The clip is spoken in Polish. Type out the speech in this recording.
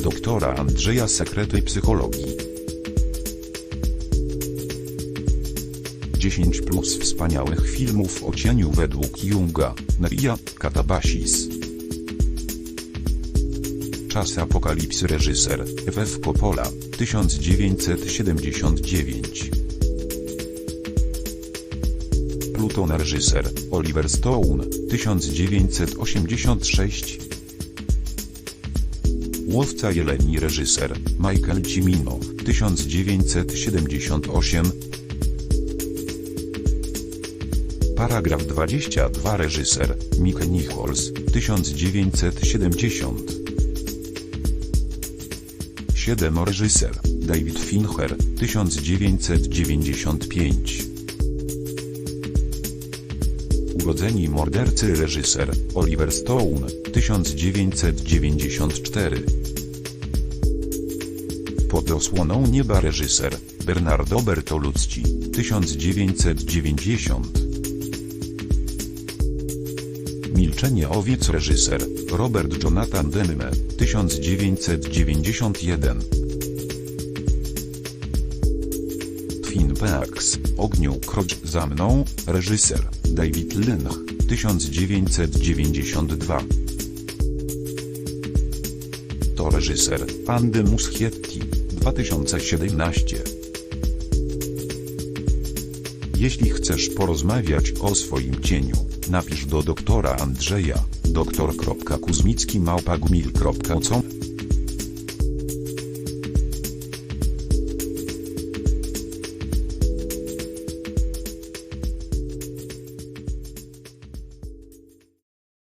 doktora Andrzeja Sekrety Psychologii. 10 plus wspaniałych filmów o cieniu według Junga, Neria, Katabasis. Czas apokalipsy reżyser, F.F. Coppola, 1979. Pluton reżyser, Oliver Stone, 1986. Łowca Jeleni reżyser, Michael Cimino, 1978. Paragraf 22 reżyser, Mick Nichols, 1970. 7 reżyser, David Fincher, 1995. Urodzeni mordercy reżyser, Oliver Stone, 1994. Pod osłoną nieba reżyser, Bernardo Bertolucci, 1990. Milczenie owiec reżyser, Robert Jonathan Demme, 1991. Twin Peaks, Ogniu Krocz za mną, reżyser, David Lynch, 1992. To reżyser, Andy Muschietti, 2017. Jeśli chcesz porozmawiać o swoim cieniu, napisz do doktora Andrzeja, doktor.kuzmicki.gmail.com